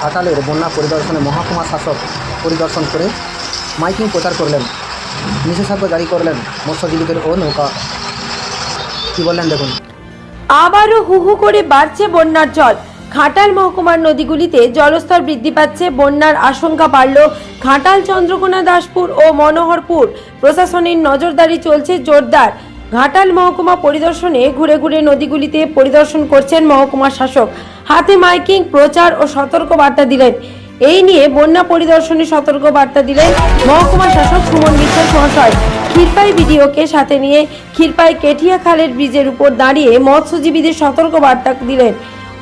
ঘাটালের বন্যা পরিদর্শনে মহকুমা শাসক পরিদর্শন করে মাইকিং প্রচার করলেন। নিষেধাজ্ঞা জারি করলেন মৎস্যজীবীদের ও নৌকা। কী বললেন দেখুন। আবারও হু হু করে বাড়ছে বন্যার জল। ঘাটাল মহকুমার নদীগুলিতে জলস্তর বৃদ্ধি পাচ্ছে, বন্যার আশঙ্কা বাড়ল। ঘাটাল চন্দ্রকোনা দাসপুর ও মনোহরপুর প্রশাসনের নজরদারি চলছে জোরদার। ঘাটাল মহকুমা পরিদর্শনে ঘুরে ঘুরে নদীগুলিতে পরিদর্শন করছেন মহকুমা শাসক। হাতে মাইকিং, প্রচার ও সতর্ক বার্তা দিলেন। এই নিয়ে বন্যা পরিদর্শনে সতর্ক বার্তা দিলেন মহকুমা শাসক সুমন বিশ্বাস মহাশয়। ক্ষীরপাই ভিডিওকে সাথে নিয়ে ক্ষীরপাই কেঠিয়া খালের ব্রিজের উপর দাঁড়িয়ে মৎস্যজীবীদের সতর্ক বার্তা দিলেন।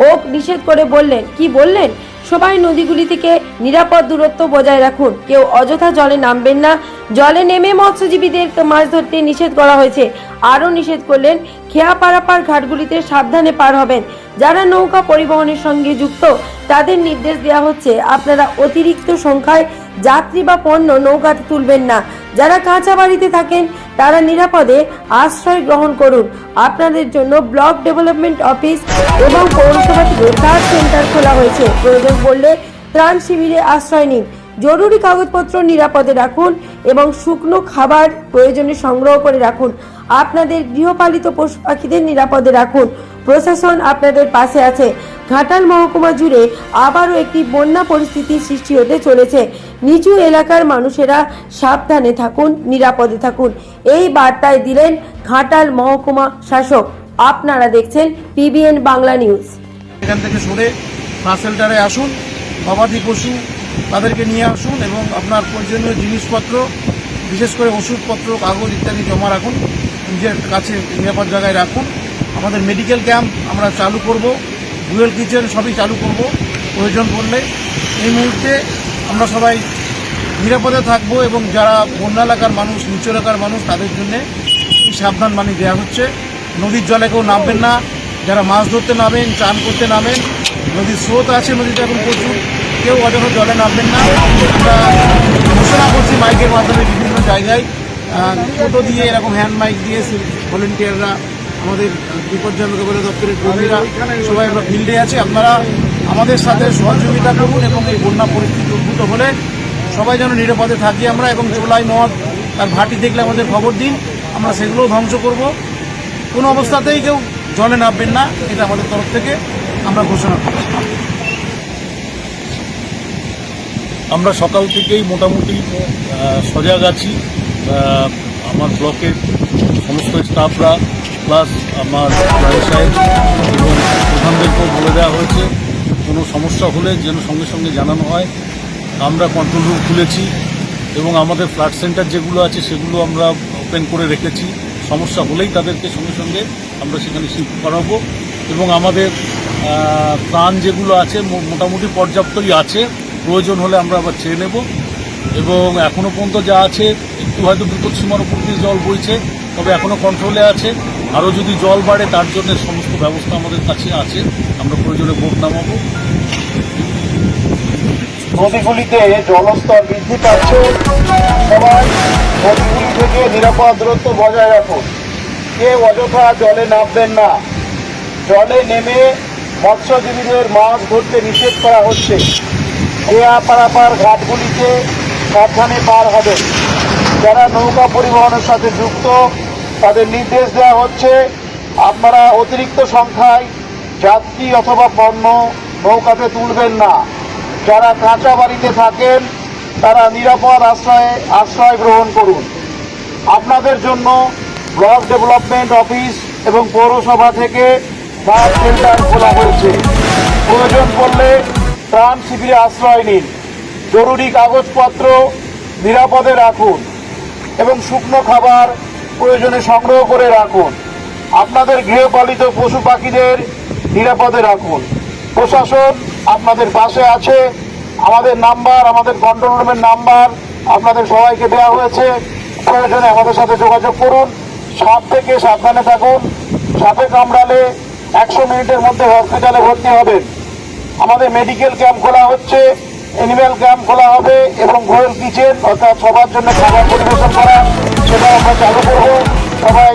ও নিষেধ করে বললেন, কি বললেন? সবাই নদীগুলি থেকে নিরাপদ দূরত্ব বজায় রাখুন। কেউ অযথা জলে নামবেন না। জলে নেমে মৎস্যজীবীদের মাছ ধরতে নিষেধ করা হয়েছে। আরও নিষেধ করলেন খেয়া পারাপার ঘাটগুলিতে সাবধানে পার হবেন। যারা নৌকা পরিবহনের সঙ্গে যুক্ত, তাদের নির্দেশ দেওয়া হচ্ছে, আপনারা অতিরিক্ত সংখ্যায় যাত্রী বা পণ্য নৌকাতে তুলবেন না। যারা কাঁচা বাড়িতে থাকেন, তারা নিরাপদে আশ্রয় গ্রহণ করুন। আপনাদের জন্য ব্লক ডেভেলপমেন্ট অফিস এবং পৌরসভা থেকে সেন্টার খোলা হয়েছে। প্রয়োজন পড়লে ত্রাণ শিবিরে আশ্রয় নিন। জরুরি কাগজপত্র নিরাপদে রাখুন এবং শুকনো খাবার প্রয়োজনে সংগ্রহ করে রাখুন। আপনাদের গৃহপালিত পশু পাখিদের নিরাপদে রাখুন। প্রশাসন আপনাদের পাশে আছে। ঘাটাল মহকুমা জুড়ে আবারও একটি বন্যা পরিস্থিতির সৃষ্টি হতে চলেছে। নিচু এলাকার মানুষেরা সাবধানে থাকুন, নিরাপদে থাকুন। এই বার্তায় দিলেন ঘাটাল মহকুমা শাসক। আপনারা দেখছেন পিবিএন বাংলা নিউজ। এখান থেকে সরে শেল্টারে আসুন, গবাদি পশু তাদেরকে নিয়ে আসুন এবং আপনার প্রয়োজনীয় জিনিসপত্র, বিশেষ করে ওষুধপত্র, কাগজ ইত্যাদি জমা রাখুন, নিজের কাছে নিরাপদ জায়গায় রাখুন। আমাদের মেডিকেল ক্যাম্প আমরা চালু করব। ডুয়েল কিচেন সবই চালু করব, প্রয়োজন পড়লে। এই মুহূর্তে আমরা সবাই নিরাপদে থাকব এবং যারা বন্যা এলাকার মানুষ, নিচু এলাকার মানুষ, তাদের জন্য এই সাবধান বাণী দেওয়া হচ্ছে। নদীর জলে কেউ নামবেন না। যারা মাছ ধরতে নামেন, চান করতে নামেন, নদীর স্রোত আছে, নদীতে এখন প্রচুর। কেউ অযথা জলে নামবেন না। আমরা ঘোষণা করছি মাইকের মাধ্যমে বিভিন্ন জায়গায়। টোটো দিয়ে এরকম হ্যান্ড মাইক দিয়ে ভলেন্টিয়াররা আমাদের বিপর্যয় মোকাবিলা দপ্তরের কর্মীরা সবাই আমরা ফিল্ডে আছি। আপনারা আমাদের সাথে সহযোগিতা করুন এবং এই বন্যা পরিস্থিতি উদ্ভূত হলে সবাই যেন নিরাপদে থাকি আমরা এবং চোলাই মদ তার ভাটি দেখলে আমাদের খবর দিন। আমরা সেগুলোও ধ্বংস করব। কোনো অবস্থাতেই কেউ জলে নামবেন না এটা আমাদের তরফ থেকে আমরা ঘোষণা করছি আমরা সকাল থেকেই মোটামুটি সজাগ আছি। আমার ব্লকের সমস্ত স্টাফরা প্লাস আমার সাহেব এবং প্রধানদেরকেও বলে দেওয়া হয়েছে, কোনো সমস্যা হলে যেন সঙ্গে সঙ্গে জানানো হয়। আমরা কন্ট্রোল রুম খুলেছি এবং আমাদের ফ্ল্যাট সেন্টার যেগুলো আছে সেগুলো আমরা ওপেন করে রেখেছি। সমস্যা হলেই তাদেরকে সঙ্গে সঙ্গে আমরা সেখানে শিফট করাবো এবং আমাদের ত্রাণ যেগুলো আছে মোটামুটি পর্যাপ্তই আছে। প্রয়োজন হলে আমরা আবার চেয়ে নেব এবং এখনও পর্যন্ত যা আছে, একটু হয়তো বিপদ সীমার উপর দিয়ে জল বইছে, তবে এখনও কন্ট্রোলে আছে। আরও যদি জল বাড়ে, তার জন্য সমস্ত ব্যবস্থা আমাদের কাছে আছে। আমরা প্রয়োজনে বোট নামাবো। নদীগুলিতে জলস্তর বৃদ্ধি পাচ্ছে। সবাই নদীগুলি থেকে নিরাপদ দূরত্ব বজায় রাখুন। কেউ অযথা জলে নামবেন না। জলে নেমে মৎস্যজীবীদের মাছ ধরতে নিষেধ করা হচ্ছে। খেয়া পারাপার ঘাটগুলিতে সাবধানে পার হবে। যারা নৌকা পরিবহনের সাথে যুক্ত তাদের নির্দেশ দেওয়া হচ্ছে আপনারা অতিরিক্ত সংখ্যায় যাত্রী অথবা পণ্য নৌকাতে তুলবেন না। যারা কাঁচা বাড়িতে থাকেন, তারা নিরাপদ আশ্রয়ে আশ্রয় গ্রহণ করুন। আপনাদের জন্য ব্লক ডেভেলপমেন্ট অফিস এবং পৌরসভা থেকে ফ্লাড সেন্টার খোলা হয়েছে। প্রয়োজন পড়লে ত্রাণ শিবিরে আশ্রয় নিন। জরুরি কাগজপত্র নিরাপদে রাখুন এবং শুকনো খাবার প্রয়োজনে সংগ্রহ করে রাখুন। আপনাদের গৃহপালিত পশু পাখিদের নিরাপদে রাখুন। প্রশাসন আপনাদের পাশে আছে। আমাদের নাম্বার, আমাদের কন্ট্রোল রুমের নাম্বার আপনাদের সবাইকে দেওয়া হয়েছে। প্রয়োজনে আমাদের সাথে যোগাযোগ করুন। সাপ থেকে সাবধানে থাকুন। সাপে কামড়ালে একশো মিনিটের মধ্যে হসপিটালে ভর্তি হবেন। আমাদের মেডিকেল ক্যাম্প খোলা হচ্ছে। অ্যানিম্যাল ক্যাম্প খোলা হবে এবং গোয়েল কিচেন অর্থাৎ সবার জন্য খাবার পরিবেশন করা সেটা আমরা চালু করব। সবাই